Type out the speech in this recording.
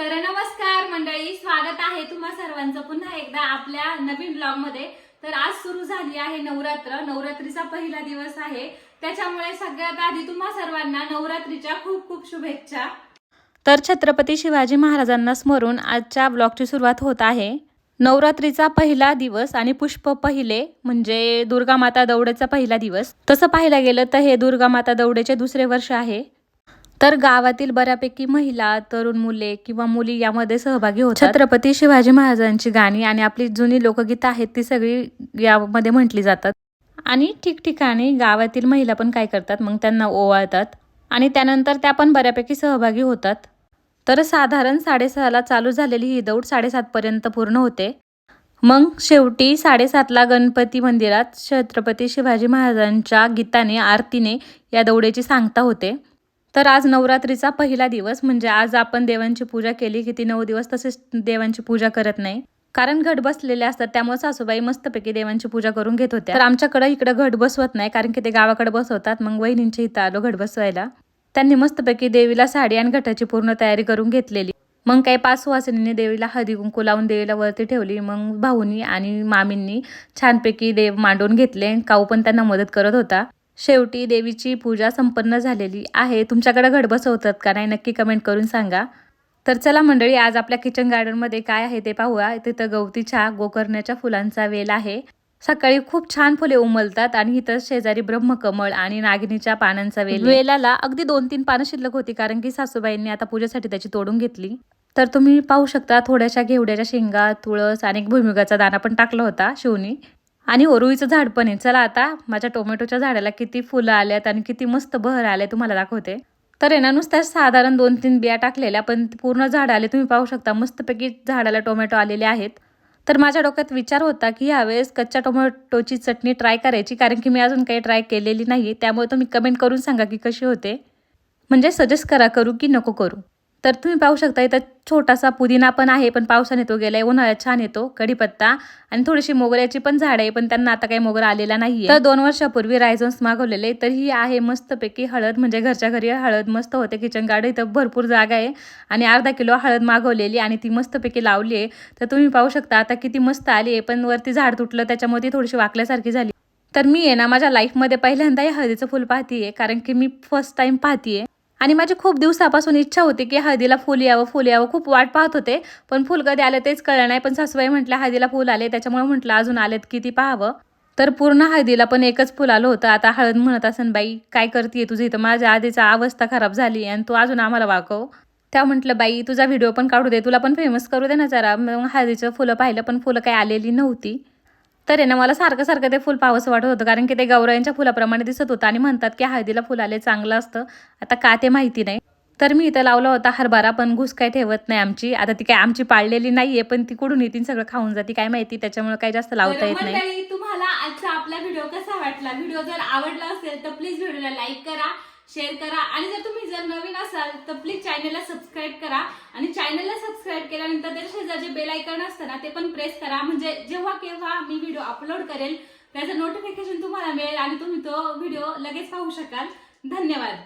तर नमस्कार मंडळी स्वागत आहे तुम्हा सर्वांचं पुन्हा एकदा आपल्या नवीन ब्लॉगमध्ये तर आज सुरू झाली आहे नवरात्र. नवरात्रीचा पहिला दिवस आहे. त्याच्यामुळे सगळ्यात आधी तुम्हा सर्वांना नवरात्रीच्या खूप खूप शुभेच्छा. तर छत्रपती शिवाजी महाराजांना स्मरून आजच्या ब्लॉगची सुरुवात होत आहे. नवरात्रीचा पहिला दिवस आणि पुष्प पहिले म्हणजे दुर्गा माता दौडेचा पहिला दिवस. तसं पाहायला गेलं तर हे दुर्गा माता दौडेचे दुसरे वर्ष आहे. तर गावातील बऱ्यापैकी महिला तरुण मुले किंवा मुली यामध्ये सहभागी होतात. छत्रपती शिवाजी महाराजांची गाणी आणि आपली जुनी लोकगीतं आहेत ती सगळी यामध्ये म्हटली जातात. आणि ठिकठिकाणी गावातील महिला पण काय करतात? मग त्यांना ओवाळतात आणि त्यानंतर त्या पण बऱ्यापैकी सहभागी होतात. तर साधारण साडेसहाला चालू झालेली ही दौड साडेसातपर्यंत पूर्ण होते. मग शेवटी साडेसातला गणपती मंदिरात छत्रपती शिवाजी महाराजांच्या गीताने आरतीने या दौडेची सांगता होते. तर आज नवरात्रीचा पहिला दिवस म्हणजे आज आपण देवांची पूजा केली की ती नऊ दिवस तसेच देवांची पूजा करत नाही. कारण घट बसलेले असतात त्यामुळे सासूबाई मस्तपैकी देवांची पूजा करून घेत होत्या. तर आमच्याकडे इकडे घट बसवत नाही कारण की ते गावाकडे बसवतात मग वहिनींच्या इथं आलो घट बसवायला. त्यांनी मस्तपैकी देवीला साडी आणि घटाची पूर्ण तयारी करून घेतलेली. मग काही पाच सुवासिनींनी देवीला हळदी कुंकू लावून देवीला वरती ठेवली. मग भाऊनी आणि मामींनी छानपैकी देव मांडून घेतले. काऊ पण त्यांना मदत करत होता. शेवटी देवीची पूजा संपन्न झालेली आहे. तुमच्याकडे घट बसवतात का? नाही नक्की कमेंट करून सांगा. तर चला मंडळी आज आपल्या किचन गार्डनमध्ये काय आहे ते पाहूया. तिथं गवतीच्या गोकर्णाच्या फुलांचा वेल आहे. सकाळी खूप छान फुले उमलतात आणि इथं शेजारी ब्रह्मकमळ आणि नागिनीच्या पानांचा वेल वेलाला अगदी दोन तीन पानं शिल्लक होती कारण की सासूबाईंनी आता पूजेसाठी त्याची तोडून घेतली. तर तुम्ही पाहू शकता थोड्याशा घेवड्याच्या शेंगा तुळस आणि भुईमुगाचा दाना पण टाकला होता शिवनी. आणि ओरुईचं झाड पण आहे. चला आता माझ्या टोमॅटोच्या झाडाला किती फुलं आल्यात आणि किती मस्त बहर आले तुम्हाला दाखवते. तर आहे ना नुसत्या साधारण दोन तीन बिया टाकलेल्या पण पूर्ण झाड आले. तुम्ही पाहू शकता मस्तपैकी झाडाला टोमॅटो आलेले आहेत. तर माझ्या डोक्यात विचार होता की यावेळेस कच्च्या टोमॅटोची चटणी ट्राय करायची कारण की मी अजून काही ट्राय केलेली नाही त्यामुळे तुम्ही कमेंट करून सांगा की कशी होते. म्हणजे सजेस्ट करा करू की नको करू. तर तुम्ही पाहू शकता इथं छोटासा पुदिना पण आहे पण पावसाने तो गेलाय उन्हाळ्यात छान येतो कढीपत्ता आणि थोडीशी मोगऱ्याची पण झाड आहे पण त्यांना आता काही मोगरा आलेला नाही तर दोन वर्षापूर्वी रायझन्स मागवलेले तर ही आहे मस्तपैकी हळद म्हणजे घरच्या घरी हळद मस्त होते किचन गार्ड इथं भरपूर जागा आहे आणि अर्धा किलो हळद मागवलेली आणि ती मस्तपैकी लावली आहे. तर तुम्ही पाहू शकता आता किती मस्त आली आहे पण वरती झाड तुटलं त्याच्यामुळे ती थोडीशी वाकल्यासारखी झाली. तर मी आहे ना माझ्या लाईफमध्ये पहिल्यांदा हे हळदीचं फुल पाहतीये कारण की मी फर्स्ट टाइम पाहतीये. आणि माझी खूप दिवसापासून इच्छा होती की हळदीला फुल यावं फुल यावं. खूप वाट पाहत होते पण फुल कधी आलं तेच कळलं नाही. पण सासूबाई म्हटलं हळदीला फुल आले. त्याच्यामुळे म्हटलं अजून आलेत किती पाहावं. तर पूर्ण हळदीला पण एकच फुल आलं होतं. आता हळद म्हणत असन बाई काय करते तुझी इथं? माझ्या आधीचा अवस्था खराब झाली आणि तू अजून आम्हाला वाकव त्या म्हटलं बाई तुझा व्हिडिओ पण काढू दे. तुला पण फेमस करू दे ना जरा. मग हळदीचं फुलं पाहिलं पण फुलं काही आलेली नव्हती. तर आहे ना मला सारखं सारखं ते फुल पावंसं वाटत होतं. कारण की ते गौरायांच्या फुलाप्रमाणे दिसत होतं आणि म्हणतात की हळदीला फुल आले चांगलं असतं. आता का ते माहिती नाही. तर मी इथं लावला होता हरभरा पण घुस काय ठेवत नाही आमची. आता ती काय आमची पाळलेली नाहीये पण ती कुठून येतील सगळं खाऊन जाते काय माहिती. त्याच्यामुळे काही जास्त लावता येत नाही. तुम्हाला आजचा आपला व्हिडिओ कसा वाटला? व्हिडिओ जर आवडला असेल तर प्लीज व्हिडिओला लाईक करा. शेअर करा. आणि जर तुम्ही जर नवीन असाल तर प्लीज चॅनलला सबस्क्राईब करा. आणि चॅनलला सबस्क्राईब केल्यानंतर त्याच्या शेजारचे बेल आयकॉन असतं ना ते पण प्रेस करा. म्हणजे जेव्हा केव्हा मी व्हिडिओ अपलोड करेल त्याचं नोटिफिकेशन तुम्हाला मिळेल आणि तुम्ही तो व्हिडिओ लगेच पाहू शकाल. धन्यवाद.